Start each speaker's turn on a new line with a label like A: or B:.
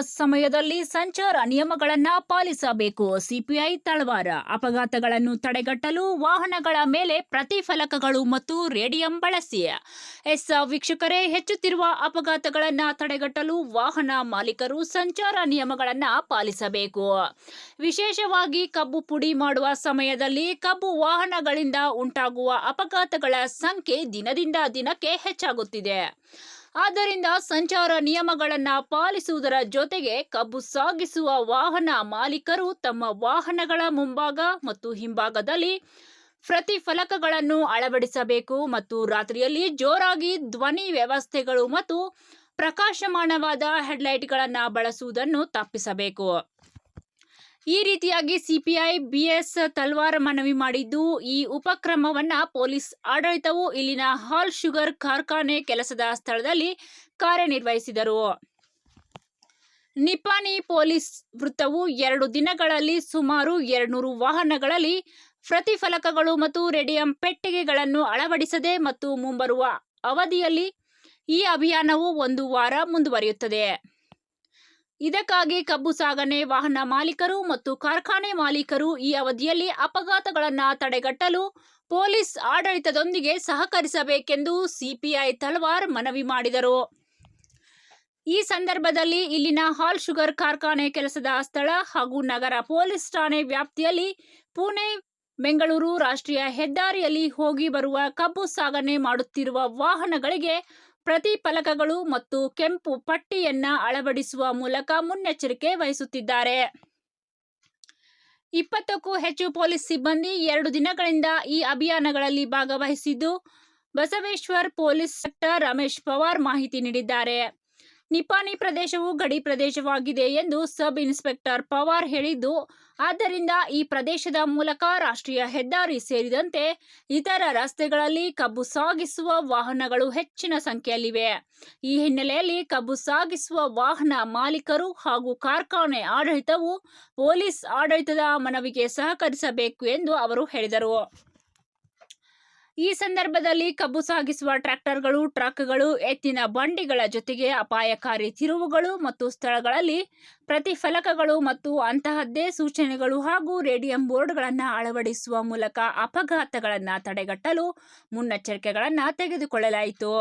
A: ಸಮಯದಲ್ಲಿ ಸಂಚಾರ ನಿಯಮಗಳನ್ನು ಪಾಲಿಸಬೇಕು. ಸಿಪಿಐ ತಳವಾರ. ಅಪಘಾತಗಳನ್ನು ತಡೆಗಟ್ಟಲು ವಾಹನಗಳ ಮೇಲೆ ಪ್ರತಿಫಲಕಗಳು ಮತ್ತು ರೇಡಿಯಂ ಬಳಸಿ. ಎಸ್, ವೀಕ್ಷಕರೇ, ಹೆಚ್ಚುತ್ತಿರುವ ಅಪಘಾತಗಳನ್ನು ತಡೆಗಟ್ಟಲು ವಾಹನ ಮಾಲೀಕರು ಸಂಚಾರ ನಿಯಮಗಳನ್ನು ಪಾಲಿಸಬೇಕು. ವಿಶೇಷವಾಗಿ ಕಬ್ಬು ಪುಡಿ ಮಾಡುವ ಸಮಯದಲ್ಲಿ ಕಬ್ಬು ವಾಹನಗಳಿಂದ ಉಂಟಾಗುವ ಅಪಘಾತಗಳ ಸಂಖ್ಯೆ ದಿನದಿಂದ ದಿನಕ್ಕೆ ಹೆಚ್ಚಾಗುತ್ತಿದೆ. ಆದ್ದರಿಂದ ಸಂಚಾರ ನಿಯಮಗಳನ್ನು ಪಾಲಿಸುವುದರ ಜೊತೆಗೆ ಕಬ್ಬು ಸಾಗಿಸುವ ವಾಹನ ಮಾಲೀಕರು ತಮ್ಮ ವಾಹನಗಳ ಮುಂಭಾಗ ಮತ್ತು ಹಿಂಭಾಗದಲ್ಲಿ ಪ್ರತಿಫಲಕಗಳನ್ನು ಅಳವಡಿಸಬೇಕು ಮತ್ತು ರಾತ್ರಿಯಲ್ಲಿ ಜೋರಾಗಿ ಧ್ವನಿ ವ್ಯವಸ್ಥೆಗಳು ಮತ್ತು ಪ್ರಕಾಶಮಾನವಾದ ಹೆಡ್ಲೈಟ್ಗಳನ್ನು ಬಳಸುವುದನ್ನು ತಪ್ಪಿಸಬೇಕು. ಈ ರೀತಿಯಾಗಿ ಸಿಪಿಐ, ಬಿಎಸ್ ತಲ್ವಾರ್ ಮನವಿ ಮಾಡಿದ್ದು, ಈ ಉಪಕ್ರಮವನ್ನ ಪೊಲೀಸ್ ಆಡಳಿತವು ಇಲ್ಲಿನ ಹಾಲ್ ಶುಗರ್ ಕಾರ್ಖಾನೆ ಕೆಲಸದ ಸ್ಥಳದಲ್ಲಿ ಕಾರ್ಯನಿರ್ವಹಿಸಿದರು. ನಿಪಾನಿ ಪೊಲೀಸ್ ವೃತ್ತವು ಎರಡು ದಿನಗಳಲ್ಲಿ ಸುಮಾರು ಎರಡ್ನೂರು ವಾಹನಗಳಲ್ಲಿ ಪ್ರತಿಫಲಕಗಳು ಮತ್ತು ರೇಡಿಯಂ ಪೆಟ್ಟಿಗೆಗಳನ್ನು ಅಳವಡಿಸದೆ ಮತ್ತು ಮುಂಬರುವ ಅವಧಿಯಲ್ಲಿ ಈ ಅಭಿಯಾನವು ಒಂದು ವಾರ ಮುಂದುವರಿಯುತ್ತದೆ. ಇದಕ್ಕಾಗಿ ಕಬ್ಬು ಸಾಗಣೆ, ವಾಹನ ಮಾಲೀಕರು ಮತ್ತು ಕಾರ್ಖಾನೆ ಮಾಲೀಕರು ಈ ಅವಧಿಯಲ್ಲಿ ಅಪಘಾತಗಳನ್ನು ತಡೆಗಟ್ಟಲು ಪೊಲೀಸ್ ಆಡಳಿತದೊಂದಿಗೆ ಸಹಕರಿಸಬೇಕೆಂದು ಸಿಪಿಐ ತಲ್ವಾರ್ ಮನವಿ ಮಾಡಿದರು. ಈ ಸಂದರ್ಭದಲ್ಲಿ ಇಲ್ಲಿನ ಹಾಲ್ ಶುಗರ್ ಕಾರ್ಖಾನೆ ಕೆಲಸದ ಸ್ಥಳ ಹಾಗೂ ನಗರ ಪೊಲೀಸ್ ಠಾಣೆ ವ್ಯಾಪ್ತಿಯಲ್ಲಿ ಪುಣೆ, ಬೆಂಗಳೂರು ರಾಷ್ಟ್ರೀಯ ಹೆದ್ದಾರಿಯಲ್ಲಿ ಹೋಗಿ ಬರುವ ಕಬ್ಬು ಸಾಗಣೆ ಮಾಡುತ್ತಿರುವ ವಾಹನಗಳಿಗೆ ಪ್ರತಿಫಲಕಗಳು ಮತ್ತು ಕೆಂಪು ಪಟ್ಟಿಯನ್ನ ಅಳವಡಿಸುವ ಮೂಲಕ ಮುನ್ನೆಚ್ಚರಿಕೆ ವಹಿಸುತ್ತಿದ್ದಾರೆ. ಇಪ್ಪತ್ತಕ್ಕೂ ಹೆಚ್ಚು ಪೊಲೀಸ್ ಸಿಬ್ಬಂದಿ ಎರಡು ದಿನಗಳಿಂದ ಈ ಅಭಿಯಾನಗಳಲ್ಲಿ ಭಾಗವಹಿಸಿದ್ದು, ಬಸವೇಶ್ವರ್ ಪೊಲೀಸ್ ಸೆಕ್ಟರ್ ರಮೇಶ್ ಪವಾರ್ ಮಾಹಿತಿ ನೀಡಿದ್ದಾರೆ. ನಿಪಾನಿ ಪ್ರದೇಶವು ಗಡಿ ಪ್ರದೇಶವಾಗಿದೆ ಎಂದು ಸಬ್ ಇನ್ಸ್ಪೆಕ್ಟರ್ ಪವಾರ್ ಹೇಳಿದ್ದು, ಆದ್ದರಿಂದ ಈ ಪ್ರದೇಶದ ಮೂಲಕ ರಾಷ್ಟ್ರೀಯ ಹೆದ್ದಾರಿ ಸೇರಿದಂತೆ ಇತರ ರಸ್ತೆಗಳಲ್ಲಿ ಕಬ್ಬು ಸಾಗಿಸುವ ವಾಹನಗಳು ಹೆಚ್ಚಿನ ಸಂಖ್ಯೆಯಲ್ಲಿವೆ. ಈ ಹಿನ್ನೆಲೆಯಲ್ಲಿ ಕಬ್ಬು ಸಾಗಿಸುವ ವಾಹನ ಮಾಲೀಕರು ಹಾಗೂ ಕಾರ್ಖಾನೆ ಆಡಳಿತವು ಪೊಲೀಸ್ ಆಡಳಿತದ ಮನವಿಗೆ ಸಹಕರಿಸಬೇಕು ಎಂದು ಅವರು ಹೇಳಿದರು. ಈ ಸಂದರ್ಭದಲ್ಲಿ ಕಬ್ಬು ಸಾಗಿಸುವ ಟ್ರ್ಯಾಕ್ಟರ್ಗಳು, ಟ್ರಕ್ಗಳು, ಎತ್ತಿನ ಬಂಡಿಗಳ ಜೊತೆಗೆ ಅಪಾಯಕಾರಿ ತಿರುವುಗಳು ಮತ್ತು ಸ್ಥಳಗಳಲ್ಲಿ ಪ್ರತಿಫಲಕಗಳು ಮತ್ತು ಅಂತಹದ್ದೇ ಸೂಚನೆಗಳು ಹಾಗೂ ರೇಡಿಯಂ ಬೋರ್ಡ್ಗಳನ್ನು ಅಳವಡಿಸುವ ಮೂಲಕ ಅಪಘಾತಗಳನ್ನು ತಡೆಗಟ್ಟಲು ಮುನ್ನೆಚ್ಚರಿಕೆಗಳನ್ನು ತೆಗೆದುಕೊಳ್ಳಲಾಯಿತು.